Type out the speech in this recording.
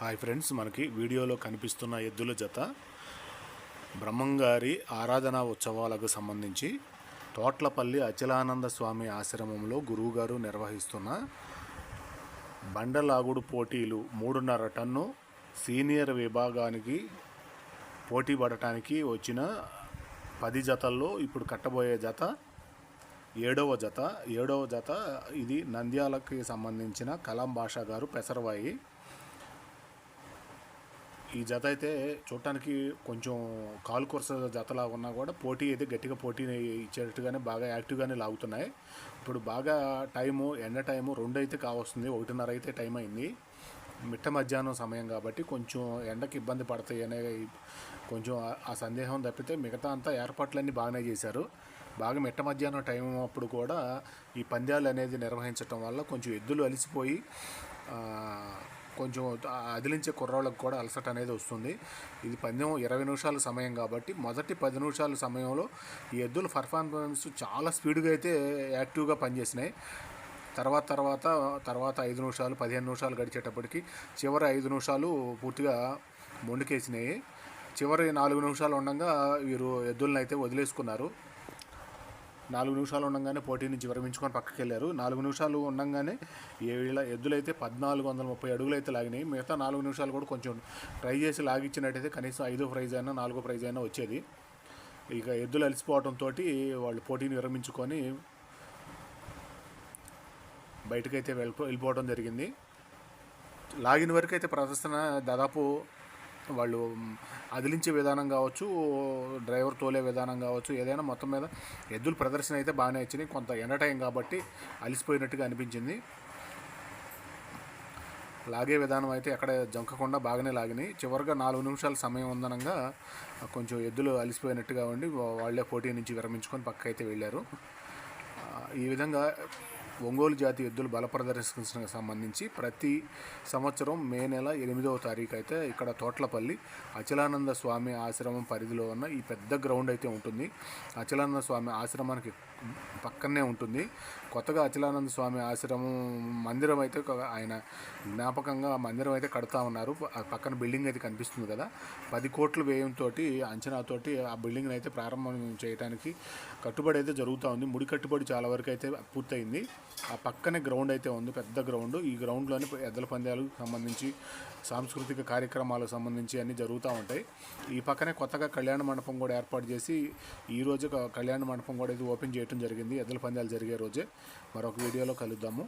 Hi friends మనకి వీడియోలో కనిపిస్తున్న ఎద్దుల జత. బ్రహ్మంగారి ఆరాధనా ఉత్సవాలకు సంబంధించి తోట్లపల్లి అచలానంద స్వామి ఆశ్రమంలో గురువుగారు నిర్వహిస్తున్న బండలాగుడు పోటీలు మూడున్నర టన్ను సీనియర్ విభాగానికి పోటీ పడటానికి వచ్చిన పది జతల్లో ఇప్పుడు కట్టబోయే జత ఏడవ జత. ఏడవ జత ఇది నంద్యాలకి సంబంధించిన కలాం భాష గారు పెసరవాయి. ఈ జత అయితే చూడటానికి కొంచెం కాలు కొరస జతలా ఉన్నా కూడా పోటీ అయితే గట్టిగా పోటీని ఇచ్చేటట్టుగానే బాగా యాక్టివ్గానే లాగుతున్నాయి. ఇప్పుడు బాగా టైము ఎండ టైము రెండు అయితే కావస్తుంది. ఒకటిన్నర అయితే టైం అయింది. మిట్ట మధ్యాహ్నం సమయం కాబట్టి కొంచెం ఎండకి ఇబ్బంది పడతాయి అనే కొంచెం ఆ- సందేహం తప్పితే మిగతా అంతా ఏర్పాట్లన్నీ బాగానే చేశారు. బాగా మిట్ట మధ్యాహ్నం టైం అప్పుడు కూడా ఈ పంద్యాలు అనేది నిర్వహించటం వల్ల కొంచెం ఎద్దులు అలిసిపోయి కొంచెం అదిలించే కుర్రాళ్ళకు కూడా అలసట అనేది వస్తుంది. ఇది పందెం ఇరవై నిమిషాల సమయం కాబట్టి మొదటి పది నిమిషాల సమయంలో ఈ ఎద్దుల పర్ఫార్మెన్స్ చాలా స్పీడ్గా అయితే యాక్టివ్గా పనిచేసినాయి. తర్వాత తర్వాత తర్వాత ఐదు నిమిషాలు పదిహేను నిమిషాలు గడిచేటప్పటికి చివరి ఐదు నిమిషాలు పూర్తిగా మొండికేసినాయి. చివరి నాలుగు నిమిషాలు ఉండగా వీరు ఎద్దులను అయితే వదిలేసుకున్నారు. నాలుగు నిమిషాలు ఉండగానే పోటీ నుంచి విరమించుకొని పక్కకి వెళ్ళారు నాలుగు నిమిషాలు ఉండగానే ఏ వీళ్ళ ఎద్దులైతే పద్నాలుగు వందల ముప్పై అడుగులు అయితే లాగినాయి. మిగతా నాలుగు నిమిషాలు కూడా కొంచెం ట్రై చేసి లాగిచ్చినట్టయితే కనీసం ఐదో ప్రైజ్ అయినా నాలుగో ప్రైజ్ అయినా వచ్చేది. ఇక ఎద్దులు అలసిపోవడంతో వాళ్ళు పోటీని విరమించుకొని బయటకైతే వెళ్ళిపో వెళ్ళిపోవడం జరిగింది. లాగిన వరకు అయితే ప్రదర్శన దాదాపు వాళ్ళు అదిలించే విధానం కావచ్చు డ్రైవర్ తోలే విధానం కావచ్చు ఏదైనా మొత్తం మీద ఎద్దుల ప్రదర్శన అయితే బాగానే ఇచ్చినాయి కొంత ఎండ టైం కాబట్టి అలిసిపోయినట్టుగా అనిపించింది. లాగే విధానం అయితే ఎక్కడ జంకకుండా బాగానే లాగినాయి. చివరిగా నాలుగు నిమిషాల సమయం ఉందనంగా కొంచెం ఎద్దులు అలిసిపోయినట్టుగా ఉండి వాళ్ళే పోటీ నుంచి విరమించుకొని పక్కకైతే వెళ్ళారు. ఈ విధంగా ఒంగోలు జాతి ఎద్దుల బల ప్రదర్శనకు సంబంధించి ప్రతి సంవత్సరం మే నెల ఎనిమిదవ తారీఖు అయితే ఇక్కడ తోట్లపల్లి అచలానంద స్వామి ఆశ్రమం పరిధిలో ఉన్న ఈ పెద్ద గ్రౌండ్ అయితే ఉంటుంది. అచలానంద స్వామి ఆశ్రమానికి పక్కనే ఉంటుంది. కొత్తగా అచలానంద స్వామి ఆశ్రమం మందిరం అయితే ఒక- ఆయన జ్ఞాపకంగా మందిరం అయితే కడతా ఉన్నారు. ఆ పక్కన బిల్డింగ్ అయితే కనిపిస్తుంది కదా. పది కోట్ల వ్యయంతో అంచనాతోటి ఆ బిల్డింగ్ని అయితే ప్రారంభం చేయడానికి కట్టుబడి అయితే జరుగుతూ ఉంది. ముడి కట్టుబడి చాలా వరకు అయితే పూర్తయింది. ఆ పక్కనే గ్రౌండ్ అయితే ఉంది పెద్ద గ్రౌండ్. ఈ గ్రౌండ్లోనే ఎద్దల పందాలకు సంబంధించి సాంస్కృతిక కార్యక్రమాలకు సంబంధించి అన్నీ జరుగుతూ ఉంటాయి. ఈ పక్కనే కొత్తగా కళ్యాణ మండపం కూడా ఏర్పాటు చేసి ఈ రోజు కళ్యాణ మండపం కూడా ఇది ఓపెన్ చేయడం జరిగింది. ఎద్దల పందాలు జరిగే రోజే. మరొక వీడియోలో కలుద్దాము.